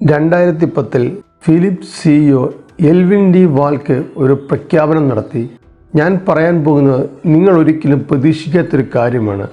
രണ്ടായിരത്തി പത്തിൽ Philip CEO Elvin de Valk ഒരു പ്രഖ്യാപനം നടത്തി. ഞാൻ പറയാൻ പോകുന്നത് നിങ്ങൾ ഒരിക്കലും പ്രതീക്ഷിക്കാത്തൊരു കാര്യമാണ്.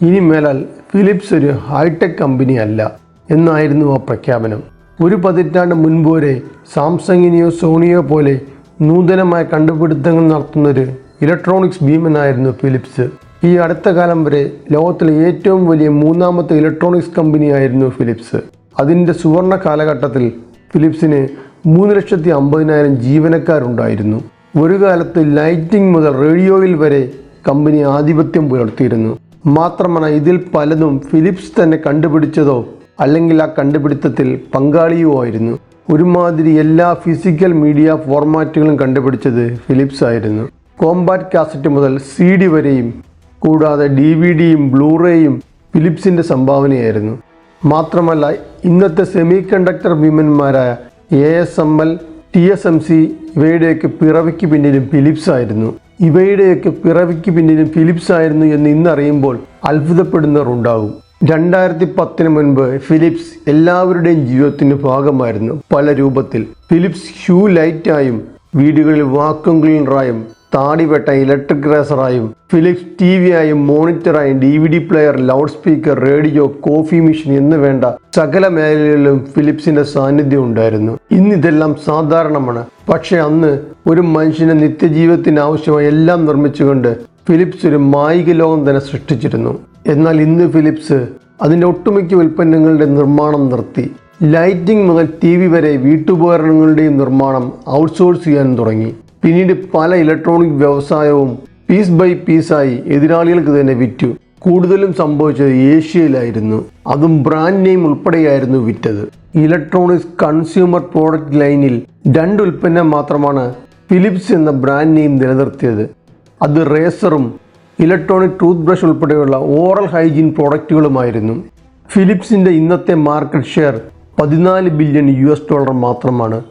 ഇനി മേലാൽ ഫിലിപ്സ് ഒരു ഹൈടെക് കമ്പനി അല്ല എന്നായിരുന്നു ആ പ്രഖ്യാപനം. ഒരു പതിറ്റാണ്ട് മുൻപ് വരെ സാംസങ്ങിനെയോ സോണിയോ പോലെ നൂതനമായ കണ്ടുപിടുത്തങ്ങൾ നടത്തുന്നൊരു ഇലക്ട്രോണിക്സ് ഭീമനായിരുന്നു ഫിലിപ്സ്. ഈ അടുത്ത കാലം വരെ ലോകത്തിലെ ഏറ്റവും വലിയ മൂന്നാമത്തെ ഇലക്ട്രോണിക്സ് കമ്പനിയായിരുന്നു ഫിലിപ്സ്. അതിന്റെ സുവർണ കാലഘട്ടത്തിൽ ഫിലിപ്സിന് മൂന്ന് ലക്ഷത്തി അമ്പതിനായിരം ജീവനക്കാരുണ്ടായിരുന്നു. ഒരു കാലത്ത് ലൈറ്റിംഗ് മുതൽ റേഡിയോയിൽ വരെ കമ്പനി ആധിപത്യം പുലർത്തിയിരുന്നു. മാത്രമല്ല ഇതിൽ പലതും ഫിലിപ്സ് തന്നെ കണ്ടുപിടിച്ചതോ അല്ലെങ്കിൽ ആ കണ്ടുപിടുത്തത്തിൽ പങ്കാളിയോ ആയിരുന്നു. ഒരുമാതിരി എല്ലാ ഫിസിക്കൽ മീഡിയ ഫോർമാറ്റുകളും കണ്ടുപിടിച്ചത് ഫിലിപ്സ് ആയിരുന്നു. കോമ്പാറ്റ് കാസറ്റ് മുതൽ സി ഡി വരെയും കൂടാതെ ഡി വി ഡിയും ബ്ലൂറേയും ഫിലിപ്സിന്റെ സംഭാവനയായിരുന്നു. മാത്രമല്ല ഇന്നത്തെ semi conductor ഭീമന്മാരായ A S M L T S M C ഇവയുടെയൊക്കെ പിറവിക്ക് പിന്നിലും ഫിലിപ്സ് ആയിരുന്നു. ഇവയുടെയൊക്കെ പിറവിക്ക് പിന്നിലും ഫിലിപ്സ് ആയിരുന്നു എന്ന് ഇന്നറിയുമ്പോൾ അത്ഭുതപ്പെടുന്നവർ ഉണ്ടാകും രണ്ടായിരത്തി പത്തിന് മുൻപ് ഫിലിപ്സ് എല്ലാവരുടെയും ജീവിതത്തിന്റെ ഭാഗമായിരുന്നു പല രൂപത്തിൽ. ഫിലിപ്സ് ഹ്യൂ ലൈറ്റായും വീടുകളിൽ വാക്വം ക്ലീനറായും താടിവെട്ട ഇലക്ട്രിക് റേസറായും ഫിലിപ്സ് ടി വി ആയും മോണിറ്ററായും D V D player loud speaker radio coffee machine എന്ന് വേണ്ട സകല മേഖലകളിലും ഫിലിപ്സിന്റെ സാന്നിധ്യം ഉണ്ടായിരുന്നു. ഇന്നിതെല്ലാം സാധാരണമാണ്. പക്ഷെ അന്ന് ഒരു മനുഷ്യന് നിത്യജീവിതത്തിന് ആവശ്യമായ എല്ലാം നിർമ്മിച്ചുകൊണ്ട് ഫിലിപ്സ് ഒരു മായിക ലോകം തന്നെ സൃഷ്ടിച്ചിരുന്നു. എന്നാൽ ഇന്ന് ഫിലിപ്സ് അതിന്റെ ഒട്ടുമിക്ക ഉൽപ്പന്നങ്ങളുടെ നിർമ്മാണം നിർത്തി. ലൈറ്റിംഗ് മുതൽ ടി വി വരെ വീട്ടുപകരണങ്ങളുടെയും നിർമ്മാണം ഔട്ട്സോഴ്സ് ചെയ്യാൻ തുടങ്ങി. പിന്നീട് പല ഇലക്ട്രോണിക് വ്യവസായവും പീസ് ബൈ പീസായി എതിരാളികൾക്ക് തന്നെ വിറ്റു. കൂടുതലും സംഭവിച്ചത് ഏഷ്യയിലായിരുന്നു. അതും ബ്രാൻഡ് നെയിം ഉൾപ്പെടെയായിരുന്നു വിറ്റത്. ഇലക്ട്രോണിക്സ് കൺസ്യൂമർ പ്രോഡക്റ്റ് ലൈനിൽ രണ്ട് ഉൽപ്പന്നം മാത്രമാണ് ഫിലിപ്സ് എന്ന ബ്രാൻഡ് നെയിം നിലനിർത്തിയത്. അത് റേസറും ഇലക്ട്രോണിക് ടൂത്ത് ബ്രഷ് ഉൾപ്പെടെയുള്ള ഓറൽ ഹൈജീൻ പ്രോഡക്റ്റുകളുമായിരുന്നു ഫിലിപ്സിന്റെ ഇന്നത്തെ മാർക്കറ്റ് ഷെയർ പതിനാല് ബില്യൺ യു ഡോളർ മാത്രമാണ്.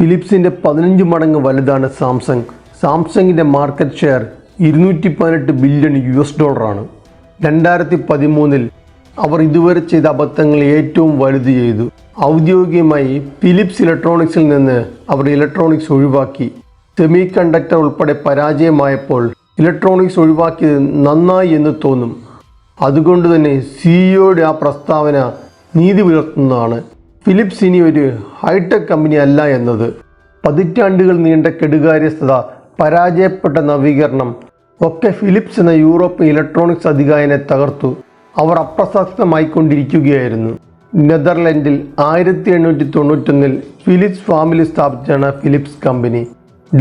ഫിലിപ്സിന്റെ പതിനഞ്ച് മടങ്ങ് വലുതാണ് സാംസങ്. സാംസങ്ങിന്റെ മാർക്കറ്റ് ഷെയർ ഇരുന്നൂറ്റി പതിനെട്ട് ബില്യൺ യു എസ് ഡോളറാണ് രണ്ടായിരത്തി പതിമൂന്നിൽ അവർ ഇതുവരെ ചെയ്ത അബദ്ധങ്ങൾ ഏറ്റവും വലുത് ചെയ്തു. ഔദ്യോഗികമായി ഫിലിപ്സ് ഇലക്ട്രോണിക്സിൽ നിന്ന് അവർ ഇലക്ട്രോണിക്സ് ഒഴിവാക്കി. സെമി കണ്ടക്ടർ ഉൾപ്പെടെ പരാജയമായപ്പോൾ ഇലക്ട്രോണിക്സ് ഒഴിവാക്കിയത് നന്നായി എന്ന് തോന്നും. അതുകൊണ്ട് തന്നെ സിഇഒയുടെ ആ പ്രസ്താവന നീതി പുലർത്തുന്നതാണ്. ഫിലിപ്സ് ഇനി ഒരു ഹൈടെക് കമ്പനി അല്ല എന്നത്. പതിറ്റാണ്ടുകൾ നീണ്ട കെടുകാര്യസ്ഥത പരാജയപ്പെട്ട നവീകരണം ഒക്കെ ഫിലിപ്സ് എന്ന യൂറോപ്യൻ ഇലക്ട്രോണിക്സ് അധികായനെ തകർത്തു. അവർ അപ്രസക്തമായിക്കൊണ്ടിരിക്കുകയായിരുന്നു. നെതർലൻഡിൽ ആയിരത്തി എണ്ണൂറ്റി തൊണ്ണൂറ്റൊന്നിൽ ഫിലിപ്സ് ഫാമിലി സ്ഥാപിച്ചാണ് ഫിലിപ്സ് കമ്പനി.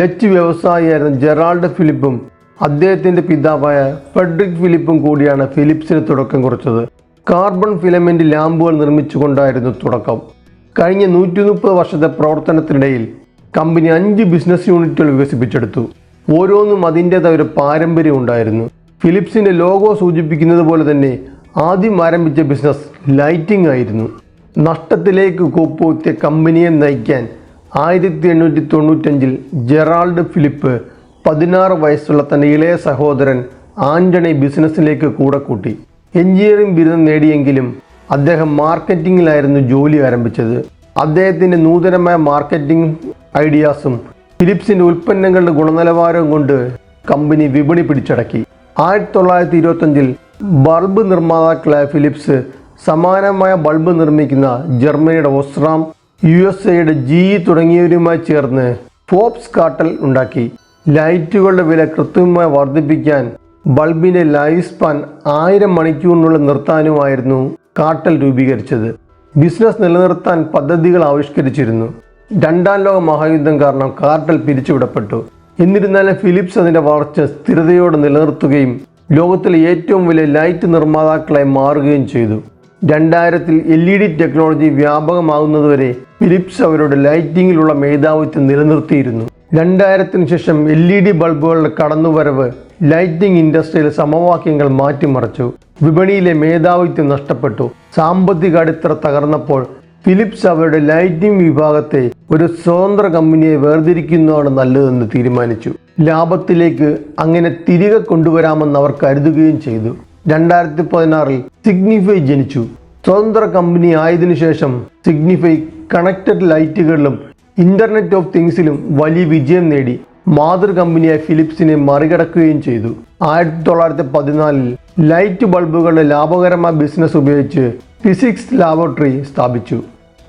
ഡച്ച് വ്യവസായിയായിരുന്ന ജെറാൾഡ് ഫിലിപ്പും അദ്ദേഹത്തിന്റെ പിതാവായ ഫെഡറിക് ഫിലിപ്പും കൂടിയാണ് ഫിലിപ്സിന് തുടക്കം കുറിച്ചത്. കാർബൺ ഫിലമെന്റ് ലാമ്പുകൾ നിർമ്മിച്ചുകൊണ്ടായിരുന്നു തുടക്കം. കഴിഞ്ഞ നൂറ്റി മുപ്പത് വർഷത്തെ പ്രവർത്തനത്തിനിടയിൽ കമ്പനി അഞ്ച് ബിസിനസ് യൂണിറ്റുകൾ വികസിപ്പിച്ചെടുത്തു. ഓരോന്നും അതിന്റെതായ ഒരു പാരമ്പര്യം ഉണ്ടായിരുന്നു. ഫിലിപ്സിന്റെ ലോഗോ സൂചിപ്പിക്കുന്നത് പോലെ തന്നെ ആദ്യം ആരംഭിച്ച ബിസിനസ് ലൈറ്റിംഗ് ആയിരുന്നു. നഷ്ടത്തിലേക്ക് കൂപ്പുകുത്തിയ കമ്പനിയെ നയിക്കാൻ ആയിരത്തി എണ്ണൂറ്റി തൊണ്ണൂറ്റഞ്ചിൽ ജെറാൾഡ് ഫിലിപ്പ് പതിനാറ് വയസ്സുള്ള തന്റെ ഇളയ സഹോദരൻ ആന്റണി ബിസിനസ്സിലേക്ക് കൂടെ കൂട്ടി. എഞ്ചിനീയറിംഗ് ബിരുദം നേടിയെങ്കിലും അദ്ദേഹം മാർക്കറ്റിങ്ങിലായിരുന്നു ജോലി ആരംഭിച്ചത്. അദ്ദേഹത്തിന്റെ നൂതനമായ മാർക്കറ്റിംഗ് ഐഡിയാസും ഫിലിപ്സിന്റെ ഉൽപ്പന്നങ്ങളുടെ ഗുണനിലവാരവും കൊണ്ട് കമ്പനി വിപണി പിടിച്ചടക്കി. ആയിരത്തി തൊള്ളായിരത്തി ഇരുപത്തഞ്ചിൽ ബൾബ് നിർമ്മാതാക്കളായ ഫിലിപ്സ് സമാനമായ ബൾബ് നിർമ്മിക്കുന്ന ജർമ്മനിയുടെ ഓസ്റാം യു എസ് എയുടെ ജി തുടങ്ങിയവരുമായി ചേർന്ന് ഫോപ്സ് കാട്ടൽ ഉണ്ടാക്കി. ലൈറ്റുകളുടെ വില കൃത്യമായി വർദ്ധിപ്പിക്കാൻ ബൾബിന്റെ ലൈഫ് സ്പാൻ ആയിരം മണിക്കൂറിനുള്ളിൽ നിർത്താനുമായിരുന്നു. കാട്ടൽ രൂപീകരിച്ചത്. ബിസിനസ് നിലനിർത്താൻ പദ്ധതികൾ ആവിഷ്കരിച്ചിരുന്നു. രണ്ടാം ലോക മഹായുദ്ധം കാരണം കാർട്ടൽ പിരിച്ചുവിടപ്പെട്ടു. എന്നിരുന്നാലും ഫിലിപ്സ് അതിന്റെ വളർച്ച സ്ഥിരതയോടെ നിലനിർത്തുകയും ലോകത്തിലെ ഏറ്റവും വലിയ ലൈറ്റ് നിർമ്മാതാക്കളായി മാറുകയും ചെയ്തു. രണ്ടായിരത്തിൽ എൽ ഇ ഡി ടെക്നോളജി വ്യാപകമാകുന്നതുവരെ ഫിലിപ്സ് അവരുടെ ലൈറ്റിങ്ങിലുള്ള മേധാവിത്വം നിലനിർത്തിയിരുന്നു. രണ്ടായിരത്തിന് ശേഷം എൽ ഇ ഡി ബൾബുകളുടെ കടന്നുവരവ് ലൈറ്റിംഗ് ഇൻഡസ്ട്രിയിലെ സമവാക്യങ്ങൾ മാറ്റിമറിച്ചു. വിപണിയിലെ മേധാവിത്വം നഷ്ടപ്പെട്ടു. സാമ്പത്തിക അടിത്തറ തകർന്നപ്പോൾ ഫിലിപ്സ് അവരുടെ ലൈറ്റിംഗ് വിഭാഗത്തെ ഒരു സ്വതന്ത്ര കമ്പനിയെ വേർതിരിക്കുന്നതാണ് നല്ലതെന്ന് തീരുമാനിച്ചു. ലാഭത്തിലേക്ക് അങ്ങനെ തിരികെ കൊണ്ടുവരാമെന്ന് അവർ കരുതുകയും ചെയ്തു. രണ്ടായിരത്തി പതിനാറിൽ സിഗ്നിഫൈ ജനിച്ചു. സ്വതന്ത്ര കമ്പനി ആയതിനു ശേഷം സിഗ്നിഫൈ കണക്റ്റഡ് ലൈറ്റുകളിലും ഇന്റർനെറ്റ് ഓഫ് തിങ്സിലും വലിയ വിജയം നേടി. മാതൃ കമ്പനിയായ ഫിലിപ്സിനെ മറികടക്കുകയും ചെയ്തു. ആയിരത്തി തൊള്ളായിരത്തി പതിനാലിൽ ലൈറ്റ് ബൾബുകളുടെ ലാഭകരമായ ബിസിനസ് ഉപയോഗിച്ച് ഫിസിക്സ് ലാബോറട്ടറി സ്ഥാപിച്ചു.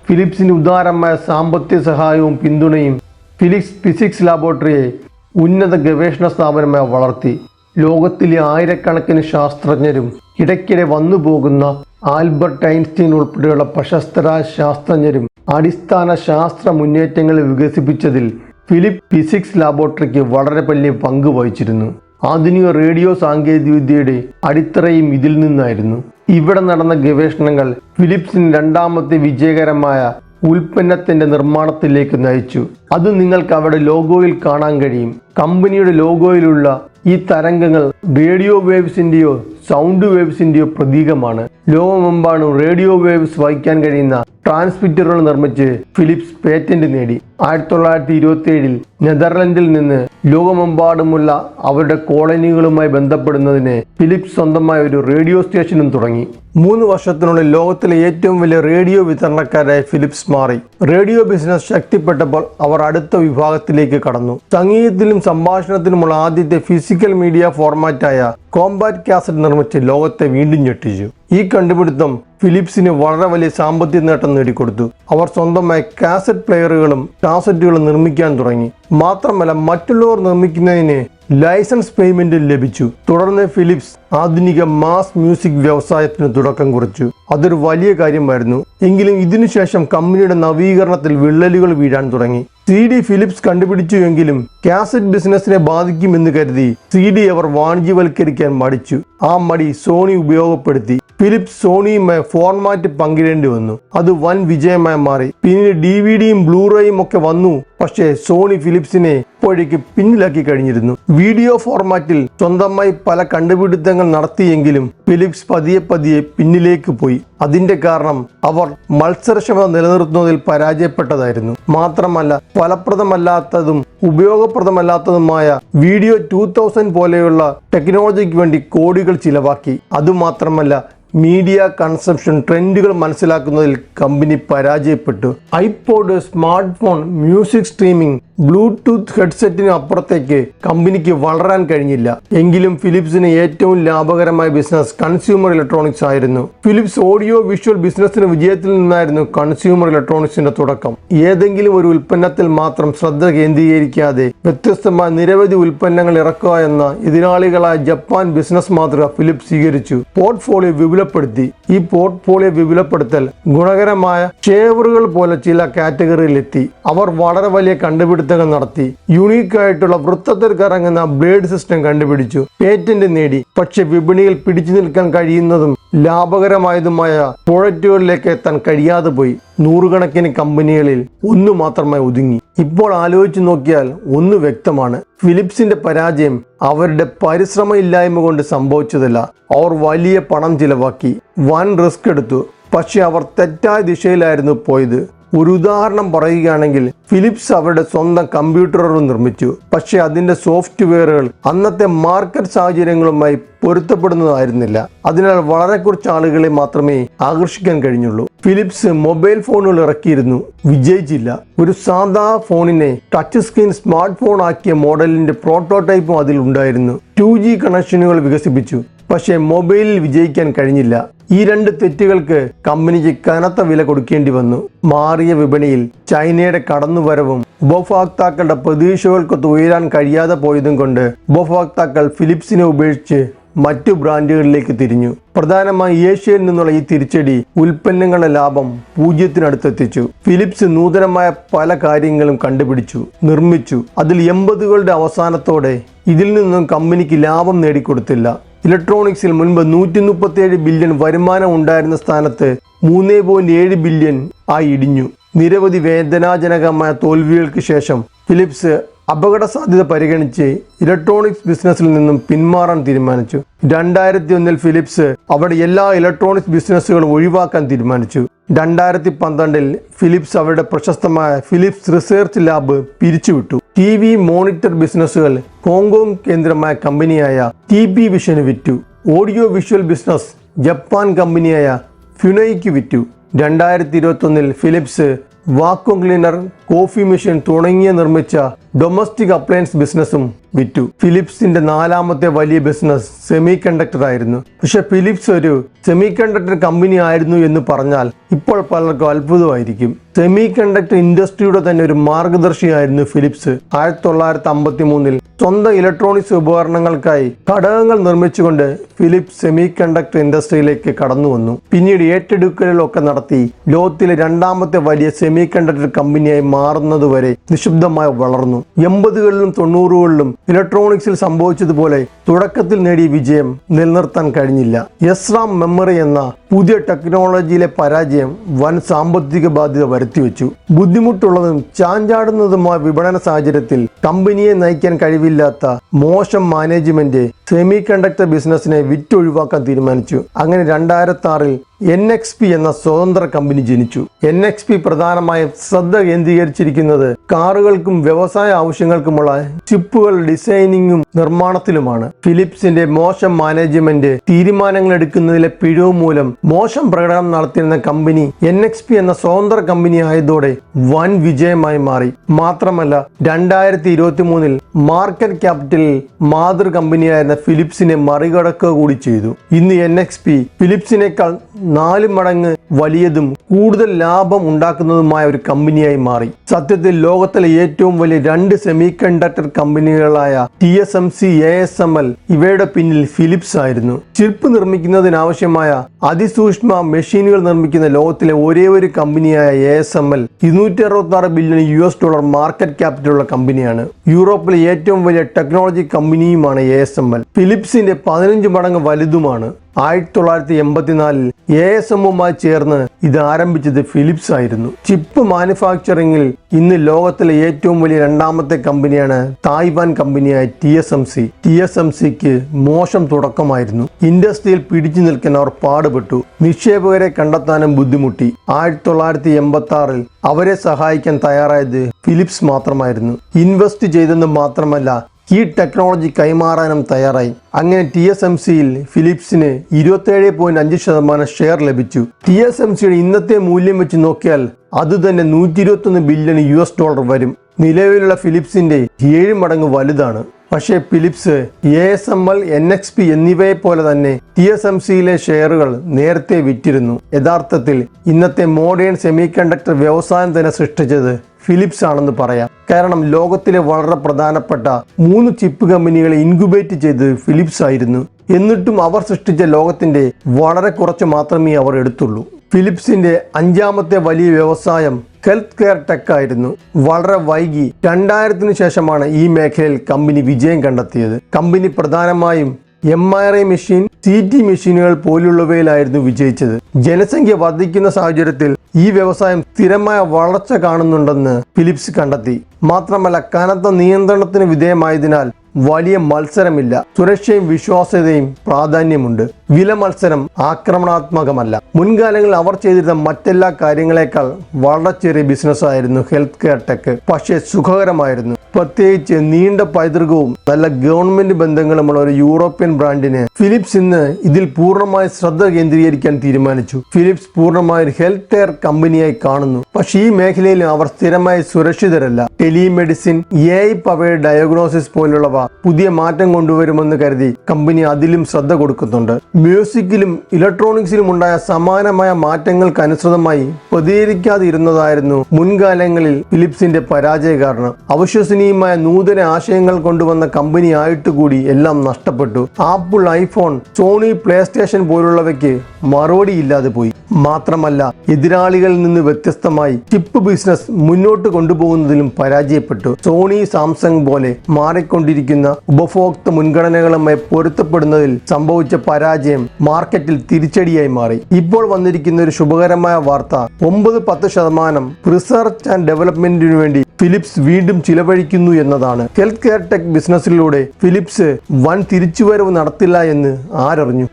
ഫിലിപ്സിന് ഉദാരമായ സാമ്പത്തിക സഹായവും പിന്തുണയും ഫിലിപ്സ് ഫിസിക്സ് ലാബോറട്ടറിയെ ഉന്നത ഗവേഷണ സ്ഥാപനമായി വളർത്തി. ലോകത്തിലെ ആയിരക്കണക്കിന് ശാസ്ത്രജ്ഞരും ഇടയ്ക്കിടെ വന്നുപോകുന്ന ആൽബർട്ട് ഐൻസ്റ്റീൻ ഉൾപ്പെടെയുള്ള പ്രശസ്തരായ ശാസ്ത്രജ്ഞരും അടിസ്ഥാന ശാസ്ത്ര മുന്നേറ്റങ്ങൾ വികസിപ്പിച്ചതിൽ ഫിലിപ്പ് ഫിസിക്സ് ലാബോറട്ടറിക്ക് വളരെ വലിയ പങ്ക് വഹിച്ചിരുന്നു. ആധുനിക റേഡിയോ സാങ്കേതികവിദ്യയുടെ അടിത്തറയും ഇതിൽ നിന്നായിരുന്നു. ഇവിടെ നടന്ന ഗവേഷണങ്ങൾ ഫിലിപ്സിന് രണ്ടാമത്തെ വിജയകരമായ ഉൽപ്പന്നത്തിന്റെ നിർമ്മാണത്തിലേക്ക് നയിച്ചു. അത് നിങ്ങൾക്ക് അവിടെ ലോഗോയിൽ കാണാൻ കഴിയും. കമ്പനിയുടെ ലോഗോയിലുള്ള ഈ തരംഗങ്ങൾ റേഡിയോ വേവ്സിന്റെയോ സൗണ്ട് വേവ്സിന്റെയോ പ്രതീകമാണ്. ലോകമെമ്പാടും റേഡിയോ വേവ്സ് വഹിക്കാൻ കഴിയുന്ന ട്രാൻസ്മിറ്ററുകൾ നിർമ്മിച്ച് ഫിലിപ്സ് പേറ്റന്റ് നേടി. ആയിരത്തി തൊള്ളായിരത്തി ഇരുപത്തി ഏഴിൽ നെതർലൻഡിൽ നിന്ന് ലോകമെമ്പാടുമുള്ള അവരുടെ കോളനികളുമായി ബന്ധപ്പെടുന്നതിന് ഫിലിപ്സ് സ്വന്തമായ ഒരു റേഡിയോ സ്റ്റേഷനും തുടങ്ങി. മൂന്ന് വർഷത്തിനുള്ളിൽ ലോകത്തിലെ ഏറ്റവും വലിയ റേഡിയോ വിതരണക്കാരായ ഫിലിപ്സ് മാറി. റേഡിയോ ബിസിനസ് ശക്തിപ്പെട്ടപ്പോൾ അവർ അടുത്ത വിഭാഗത്തിലേക്ക് കടന്നു. സംഗീതത്തിലും സംഭാഷണത്തിലുമുള്ള ആദ്യത്തെ ഫിസിക്കൽ മീഡിയ ഫോർമാറ്റായ കോംബാറ്റ് കാസറ്റ് നിർമ്മിച്ച് ലോകത്തെ വീണ്ടും ഞെട്ടിച്ചു. ഈ കണ്ടുപിടുത്തം ഫിലിപ്സിന് വളരെ വലിയ സാമ്പത്തിക നേട്ടം നേടിക്കൊടുത്തു. അവർ സ്വന്തമായി കാസറ്റ് പ്ലെയറുകളും കാസറ്റുകളും നിർമ്മിക്കാൻ തുടങ്ങി. മാത്രമല്ല മറ്റുള്ളവർ നിർമ്മിക്കുന്നതിന് ലൈസൻസ് പേയ്മെന്റ് ലഭിച്ചു. തുടർന്ന് ഫിലിപ്സ് ആധുനിക മാസ് മ്യൂസിക് വ്യവസായത്തിന് തുടക്കം കുറിച്ചു. അതൊരു വലിയ കാര്യമായിരുന്നു. എങ്കിലും ഇതിനുശേഷം കമ്പനിയുടെ നവീകരണത്തിൽ വിള്ളലുകൾ വീഴാൻ തുടങ്ങി. സി ഡി ഫിലിപ്സ് കണ്ടുപിടിച്ചു എങ്കിലും കാസറ്റ് ബിസിനസിനെ ബാധിക്കുമെന്ന് കരുതി സി ഡി അവർ വാണിജ്യവൽക്കരിക്കാൻ മടിച്ചു. ആ മടി സോണി ഉപയോഗപ്പെടുത്തി. ഫിലിപ്സ് സോണിയുമായി ഫോർമാറ്റ് പങ്കിടേണ്ടി വന്നു അത് വൻ വിജയമായി മാറി. പിന്നീട് ഡി വി ഡിയും ബ്ലൂറേയും ഒക്കെ വന്നു. പക്ഷേ സോണി ഫിലിപ്സിനെ ഇപ്പോഴേക്ക് പിന്നിലാക്കി കഴിഞ്ഞിരുന്നു. വീഡിയോ ഫോർമാറ്റിൽ സ്വന്തമായി പല കണ്ടുപിടുത്തങ്ങൾ നടത്തിയെങ്കിലും ഫിലിപ്സ് പതിയെ പതിയെ പിന്നിലേക്ക് പോയി. അതിന്റെ കാരണം അവർ മത്സരക്ഷമത നിലനിർത്തുന്നതിൽ പരാജയപ്പെട്ടതായിരുന്നു. മാത്രമല്ല ഫലപ്രദമല്ലാത്തതും ഉപയോഗപ്രദമല്ലാത്തതുമായ വീഡിയോ ടൂ തൗസൻഡ് പോലെയുള്ള ടെക്നോളജിക്ക് വേണ്ടി കോടികൾ ചിലവാക്കി. അതുമാത്രമല്ല മീഡിയ കൺസംഷൻ ട്രെൻഡുകൾ മനസ്സിലാക്കുന്നതിൽ കമ്പനി പരാജയപ്പെട്ടു. IPod smart phone music streaming bluetooth ഹെഡ്സെറ്റിന് അപ്പുറത്തേക്ക് കമ്പനിക്ക് വളരാൻ കഴിഞ്ഞില്ല. എങ്കിലും ഫിലിപ്സിന് ഏറ്റവും ലാഭകരമായ ബിസിനസ് കൺസ്യൂമർ ഇലക്ട്രോണിക്സ് ആയിരുന്നു. ഫിലിപ്സ് ഓഡിയോ വിഷ്വൽ ബിസിനസിന് വിജയത്തിൽ നിന്നായിരുന്നു കൺസ്യൂമർ ഇലക്ട്രോണിക്സിന്റെ തുടക്കം. ഏതെങ്കിലും ഒരു ഉൽപ്പന്നത്തിൽ മാത്രം ശ്രദ്ധ കേന്ദ്രീകരിക്കാതെ വ്യത്യസ്തമായ നിരവധി ഉൽപ്പന്നങ്ങൾ ഇറക്കുക എന്ന എതിരാളികളായ ജപ്പാൻ ബിസിനസ് മാതൃക ഫിലിപ്സ് സ്വീകരിച്ചു. പോർട്ട്ഫോളിയോ വിപുലപ്പെടുത്തി. ഈ പോർട്ട്ഫോളിയോ വിപുലപ്പെടുത്തൽ ഗുണകരമായ ഷേവറുകൾ പോലെ ചില കാറ്റഗറിയിലെത്തി. അവർ വളരെ വലിയ കണ്ടുപിടുത്തങ്ങൾ നടത്തി. യുണീക്ക് ആയിട്ടുള്ള വൃത്തത്തിൽ കറങ്ങുന്ന ബ്ലേഡ് സിസ്റ്റം കണ്ടുപിടിച്ചു. പേറ്റന്റ് നേടി. പക്ഷെ വിപണിയിൽ പിടിച്ചു നിൽക്കാൻ കഴിയുന്നതും ലാഭകരമായതുമായ പ്രോഡക്റ്റുകളിലേക്ക് എത്താൻ കഴിയാതെ പോയി. നൂറുകണക്കിന് കമ്പനികളിൽ ഒന്നു മാത്രമായി ഒതുങ്ങി. ഇപ്പോൾ ആലോചിച്ചു നോക്കിയാൽ ഒന്ന് വ്യക്തമാണ്. ഫിലിപ്സിന്റെ പരാജയം അവരുടെ പരിശ്രമമില്ലായ്മ കൊണ്ട് സംഭവിച്ചതല്ല. അവർ വലിയ പണം ചിലവാക്കി വൻ റിസ്ക് എടുത്തു. പക്ഷെ അവർ തെറ്റായ ദിശയിലായിരുന്നു പോയത്. ഒരു ഉദാഹരണം പറയുകയാണെങ്കിൽ ഫിലിപ്സ് അവരുടെ സ്വന്തം കമ്പ്യൂട്ടറുകൾ നിർമ്മിച്ചു. പക്ഷേ അതിന്റെ സോഫ്റ്റ്വെയറുകൾ അന്നത്തെ മാർക്കറ്റ് സാഹചര്യങ്ങളുമായി പൊരുത്തപ്പെടുന്നതായിരുന്നില്ല. അതിനാൽ വളരെ കുറച്ച് ആളുകളെ മാത്രമേ ആകർഷിക്കാൻ കഴിഞ്ഞുള്ളൂ. ഫിലിപ്സ് മൊബൈൽ ഫോണുകൾ ഇറക്കിയിരുന്നു. വിജയിച്ചില്ല. ഒരു സാധാ ഫോണിനെ ടച്ച് സ്ക്രീൻ സ്മാർട്ട് ഫോൺ ആക്കിയ മോഡലിന്റെ പ്രോട്ടോടൈപ്പും അതിൽ ഉണ്ടായിരുന്നു. ടു ജി കണക്ഷനുകൾ വികസിപ്പിച്ചു. പക്ഷേ മൊബൈലിൽ വിജയിക്കാൻ കഴിഞ്ഞില്ല. ഈ രണ്ട് തെറ്റുകൾക്ക് കമ്പനിക്ക് കനത്ത വില കൊടുക്കേണ്ടി വന്നു. മാറിയ വിപണിയിൽ ചൈനയുടെ കടന്നുവരവും ഉപഭോക്താക്കളുടെ പ്രതീക്ഷകൾക്കൊത്ത് ഉയരാൻ കഴിയാതെ പോയതും കൊണ്ട് ഉപഭോക്താക്കൾ ഫിലിപ്സിനെ ഉപേക്ഷിച്ച് മറ്റു ബ്രാൻഡുകളിലേക്ക് തിരിഞ്ഞു. പ്രധാനമായി ഏഷ്യയിൽ നിന്നുള്ള ഈ തിരിച്ചടി ഉൽപ്പന്നങ്ങളുടെ ലാഭം പൂജ്യത്തിനടുത്തെത്തിച്ചു. ഫിലിപ്സ് നൂതനമായ പല കാര്യങ്ങളും കണ്ടുപിടിച്ചു നിർമ്മിച്ചു. അതിൽ എൺപതുകളുടെ അവസാനത്തോടെ ഇതിൽ നിന്നും കമ്പനിക്ക് ലാഭം നേടിക്കൊടുത്തില്ല. ഇലക്ട്രോണിക്സിൽ മുൻപ് നൂറ്റി മുപ്പത്തിയേഴ് ബില്യൺ വരുമാനം ഉണ്ടായിരുന്ന സ്ഥാനത്ത് മൂന്ന് പോയിന്റ് ഏഴ് ബില്യൺ ആയി ഇടിഞ്ഞു. നിരവധി വേദനാജനകമായ തോൽവികൾക്ക് ശേഷം ഫിലിപ്സ് അപകട സാധ്യത പരിഗണിച്ച് ഇലക്ട്രോണിക്സ് ബിസിനസ്സിൽ നിന്നും പിന്മാറാൻ തീരുമാനിച്ചു. രണ്ടായിരത്തി ഒന്നിൽ ഫിലിപ്സ് അവിടെ എല്ലാ ഇലക്ട്രോണിക്സ് ബിസിനസ്സുകളും ഒഴിവാക്കാൻ തീരുമാനിച്ചു. രണ്ടായിരത്തി പന്ത്രണ്ടിൽ ഫിലിപ്സ് അവരുടെ പ്രശസ്തമായ ഫിലിപ്സ് റിസർച്ച് ലാബ് പിരിച്ചുവിട്ടു. ടി വി മോണിറ്റർ ബിസിനസ്സുകൾ ഹോങ്കോങ് കേന്ദ്രമായ കമ്പനിയായ ടി പി വിഷന് വിറ്റു. ഓഡിയോ വിഷ്വൽ ബിസിനസ് ജപ്പാൻ കമ്പനിയായ ഫ്യുനൈക്ക് വിറ്റു. രണ്ടായിരത്തി ഇരുപത്തൊന്നിൽ Philips vacuum cleaner coffee machine തുടങ്ങിയ നിർമ്മിച്ച ഡൊമസ്റ്റിക് അപ്ലയൻസ് ബിസിനസ്സും വിറ്റു. ഫിലിപ്സിന്റെ നാലാമത്തെ വലിയ ബിസിനസ് സെമി കണ്ടക്ടർ ആയിരുന്നു. പക്ഷെ ഫിലിപ്സ് ഒരു സെമി കണ്ടക്ടർ കമ്പനി ആയിരുന്നു എന്ന് പറഞ്ഞാൽ ഇപ്പോൾ പലർക്കും അത്ഭുതമായിരിക്കും. സെമി കണ്ടക്ടർ ഇൻഡസ്ട്രിയുടെ തന്നെ ഒരു മാർഗദർശിയായിരുന്നു ഫിലിപ്സ് ആയിരത്തി തൊള്ളായിരത്തി അമ്പത്തി മൂന്നിൽ സ്വന്തം ഇലക്ട്രോണിക്സ് ഉപകരണങ്ങൾക്കായി ഘടകങ്ങൾ നിർമ്മിച്ചുകൊണ്ട് ഫിലിപ്സ് സെമി കണ്ടക്ടർ ഇൻഡസ്ട്രിയിലേക്ക് കടന്നു വന്നു. പിന്നീട് ഏറ്റെടുക്കലുകളൊക്കെ നടത്തി ലോകത്തിലെ രണ്ടാമത്തെ വലിയ സെമി കണ്ടക്ടർ കമ്പനിയായി മാറുന്നതുവരെ നിശബ്ദമായി വളർന്നു. എൺപതുകളിലും തൊണ്ണൂറുകളിലും ഇലക്ട്രോണിക്സിൽ സംഭവിച്ചതുപോലെ തുടക്കത്തിൽ നേടിയ വിജയം നിലനിർത്താൻ കഴിഞ്ഞില്ല. എസ്റാം മെമ്മറി എന്ന പുതിയ ടെക്നോളജിയിലെ പരാജയം വൻ സാമ്പത്തിക ബാധ്യത വരുത്തിവെച്ചു. ബുദ്ധിമുട്ടുള്ളതും ചാഞ്ചാടുന്നതുമായ വിപണന സാഹചര്യത്തിൽ കമ്പനിയെ നയിക്കാൻ കഴിവില്ലാത്ത മോശം മാനേജ്മെന്റ് സെമി കണ്ടക്ടർ ബിസിനസിനെ വിറ്റൊഴിവാക്കാൻ തീരുമാനിച്ചു. അങ്ങനെ രണ്ടായിരത്തി ആറിൽ എൻ എക്സ് പി എന്ന സ്വതന്ത്ര കമ്പനി ജനിച്ചു. എൻ എക്സ് പി പ്രധാനമായും ശ്രദ്ധ കേന്ദ്രീകരിച്ചിരിക്കുന്നത് കാറുകൾക്കും വ്യവസായ ആവശ്യങ്ങൾക്കുമുള്ള ചിപ്പുകൾ ഡിസൈനിങ്ങും നിർമ്മാണത്തിലുമാണ്. ഫിലിപ്സിന്റെ മോശം മാനേജ്മെന്റ് തീരുമാനങ്ങൾ എടുക്കുന്നതിലെ പിഴവ് മൂലം മോശം പ്രകടനം നടത്തിയിരുന്ന കമ്പനി എൻ എക്സ് പി എന്ന സ്വതന്ത്ര കമ്പനി ആയതോടെ വൻ വിജയമായി മാറി. മാത്രമല്ല രണ്ടായിരത്തി ഇരുപത്തി മൂന്നിൽ മാർക്കറ്റ് ക്യാപിറ്റലിൽ മാതൃ കമ്പനിയായിരുന്ന ഫിലിപ്സിനെ മറികടക്കുക കൂടി ചെയ്തു. ഇന്ന് എൻ എക്സ് പി ഫിലിപ്സിനേക്കാൾ നാല് മടങ്ങ് വലിയതും കൂടുതൽ ലാഭം ഉണ്ടാക്കുന്നതുമായ ഒരു കമ്പനിയായി മാറി. സത്യത്തിൽ ലോകത്തിലെ ഏറ്റവും വലിയ രണ്ട് semi conductor കമ്പനികളായ T S M C A S M L ഇവയുടെ പിന്നിൽ ഫിലിപ്സ് ആയിരുന്നു. ചിപ്പ് നിർമ്മിക്കുന്നതിനാവശ്യമായ അതിസൂക്ഷ്മ മെഷീനുകൾ നിർമ്മിക്കുന്ന ലോകത്തിലെ ഒരേ ഒരു കമ്പനിയായ എ എസ് എം എൽ ഇരുന്നൂറ്റി അറുപത്തി billion U S dollar market ക്യാപിറ്റലുള്ള കമ്പനിയാണ്. യൂറോപ്പിലെ ഏറ്റവും വലിയ ടെക്നോളജി കമ്പനിയുമാണ് എ എസ് എം എൽ ഫിലിപ്സിന്റെ പതിനഞ്ച് മടങ്ങ് വലുതുമാണ് ആയിരത്തി തൊള്ളായിരത്തി എൺപത്തിനാലിൽ എ എസ് എമ്മുമായി ചേർന്ന് ഇത് ആരംഭിച്ചത് ഫിലിപ്സ് ആയിരുന്നു. ചിപ്പ് മാനുഫാക്ചറിംഗിൽ ഇന്ന് ലോകത്തിലെ ഏറ്റവും വലിയ രണ്ടാമത്തെ കമ്പനിയാണ് തായ്വാൻ കമ്പനിയായ T S M C T S M സിക്ക് മോശം തുടക്കമായിരുന്നു. ഇൻഡസ്ട്രിയിൽ പിടിച്ചു നിൽക്കാൻ അവർ പാടുപെട്ടു. നിക്ഷേപകരെ കണ്ടെത്താനും ബുദ്ധിമുട്ടി. ആയിരത്തി തൊള്ളായിരത്തി എൺപത്തി ആറിൽ അവരെ സഹായിക്കാൻ തയ്യാറായത് ഫിലിപ്സ് മാത്രമായിരുന്നു. ഇൻവെസ്റ്റ് ചെയ്തെന്ന് മാത്രമല്ല ഈ ടെക്നോളജി കൈമാറാനും തയ്യാറായി. അങ്ങനെ ടി എസ് എം സിയിൽ ഫിലിപ്സിന് ഇരുപത്തേഴ് പോയിന്റ് അഞ്ച് ശതമാനം ഷെയർ ലഭിച്ചു. ടി എസ് എം സിയുടെ ഇന്നത്തെ മൂല്യം വെച്ച് നോക്കിയാൽ അത് തന്നെ നൂറ്റി ഇരുപത്തൊന്ന് ബില്യൺ യു എസ് ഡോളർ വരും. നിലവിലുള്ള ഫിലിപ്സിന്റെ ഏഴ് മടങ്ങ് വലുതാണ്. പക്ഷേ Philips A S M L N X P എന്നിവയെ പോലെ തന്നെ ടി എസ് എം സിയിലെ ഷെയറുകൾ നേരത്തെ വിറ്റിരുന്നു. യഥാർത്ഥത്തിൽ ഇന്നത്തെ മോഡേൺ സെമി കണ്ടക്ടർ വ്യവസായം തന്നെ സൃഷ്ടിച്ചത് ഫിലിപ്സ് ആണെന്ന് പറയാം. കാരണം ലോകത്തിലെ വളരെ പ്രധാനപ്പെട്ട മൂന്ന് ചിപ്പ് കമ്പനികളെ ഇൻക്യുബേറ്റ് ചെയ്തത് ഫിലിപ്സ് ആയിരുന്നു. എന്നിട്ടും അവർ സൃഷ്ടിച്ച ലോകത്തിന്റെ വളരെ കുറച്ച് മാത്രമേ അവർ എടുത്തുള്ളൂ. ഫിലിപ്സിന്റെ അഞ്ചാമത്തെ വലിയ വ്യവസായം ഹെൽത്ത് കെയർ ടെക് ആയിരുന്നു. വളരെ വൈകി രണ്ടായിരത്തിന് ശേഷമാണ് ഈ മേഖലയിൽ കമ്പനി വിജയം കണ്ടെത്തിയത്. കമ്പനി പ്രധാനമായും M R I machine C T മെഷീനുകൾ പോലുള്ളവയിലായിരുന്നു വിജയിച്ചത്. ജനസംഖ്യ വർദ്ധിക്കുന്ന സാഹചര്യത്തിൽ ഈ വ്യവസായം സ്ഥിരമായ വളർച്ച കാണുന്നുണ്ടെന്ന് ഫിലിപ്സ് കണ്ടെത്തി. മാത്രമല്ല കനത്ത നിയന്ത്രണത്തിന് വിധേയമായതിനാൽ വലിയ മത്സരമില്ല. സുരക്ഷയും വിശ്വാസ്യതയും പ്രാധാന്യമുണ്ട്. വില മത്സരം ആക്രമണാത്മകമല്ല. മുൻകാലങ്ങളിൽ അവർ ചെയ്തിരുന്ന മറ്റെല്ലാ കാര്യങ്ങളെക്കാൾ വളരെ ചെറിയ ബിസിനസ് ആയിരുന്നു ഹെൽത്ത് കെയർ ടെക് പക്ഷേ സുഖകരമായിരുന്നു. പ്രത്യേകിച്ച് നീണ്ട പൈതൃകവും നല്ല ഗവൺമെന്റ് ബന്ധങ്ങളുമുള്ള ഒരു യൂറോപ്യൻ ബ്രാൻഡിന് ഫിലിപ്സ് ഇന്ന് ഇതിൽ പൂർണമായി ശ്രദ്ധ കേന്ദ്രീകരിക്കാൻ തീരുമാനിച്ചു. ഫിലിപ്സ് പൂർണമായ ഒരു ഹെൽത്ത് കെയർ കമ്പനിയായി കാണുന്നു. പക്ഷേ ഈ മേഖലയിൽ അവർ സ്ഥിരമായി സുരക്ഷിതരല്ല. ടെലിമെഡിസിൻ എ പവർ ഡയഗ്നോസിസ് പോലുള്ളവ പുതിയ മാറ്റം കൊണ്ടുവരുമെന്ന് കരുതി കമ്പനി അതിലും ശ്രദ്ധ കൊടുക്കുന്നുണ്ട്. മ്യൂസിക്കിലും ഇലക്ട്രോണിക്സിലും ഉണ്ടായ സമാനമായ മാറ്റങ്ങൾക്ക് അനുസൃതമായി പ്രതികരിക്കാതിരുന്നതായിരുന്നു മുൻകാലങ്ങളിൽ ഫിലിപ്സിന്റെ പരാജയ കാരണം അവിശ്വസനീയമായ നൂതന ആശയങ്ങൾ കൊണ്ടുവന്ന കമ്പനി ആയിട്ട് കൂടി എല്ലാം നഷ്ടപ്പെട്ടു. Apple iPhone Sony play station പോലുള്ളവയ്ക്ക് മറുപടി ഇല്ലാതെ പോയി. മാത്രമല്ല എതിരാളികളിൽ നിന്ന് വ്യത്യസ്തമായി ചിപ്പ് ബിസിനസ് മുന്നോട്ട് കൊണ്ടുപോകുന്നതിലും പരാജയപ്പെട്ടു. സോണി സാംസങ് പോലെ മാറിക്കൊണ്ടിരിക്കുന്ന ഉപഭോക്തൃ മുൻഗണനകളുമായി പൊരുത്തപ്പെടുന്നതിൽ സംഭവിച്ച പരാജയം മാർക്കറ്റിൽ തിരിച്ചടിയായി മാറി. ഇപ്പോൾ വന്നിരിക്കുന്ന ഒരു ശുഭകരമായ വാർത്ത ഒമ്പത് പത്ത് ശതമാനം റിസർച്ച് ആൻഡ് ഡെവലപ്മെന്റിനു വേണ്ടി ഫിലിപ്സ് വീണ്ടും ചിലവഴിക്കുന്നു എന്നതാണ്. ഹെൽത്ത് കെയർ ടെക് ബിസിനസ്സിലൂടെ ഫിലിപ്സ് വൻ തിരിച്ചുവരവ് നടത്തില്ല എന്ന് ആരറിഞ്ഞു.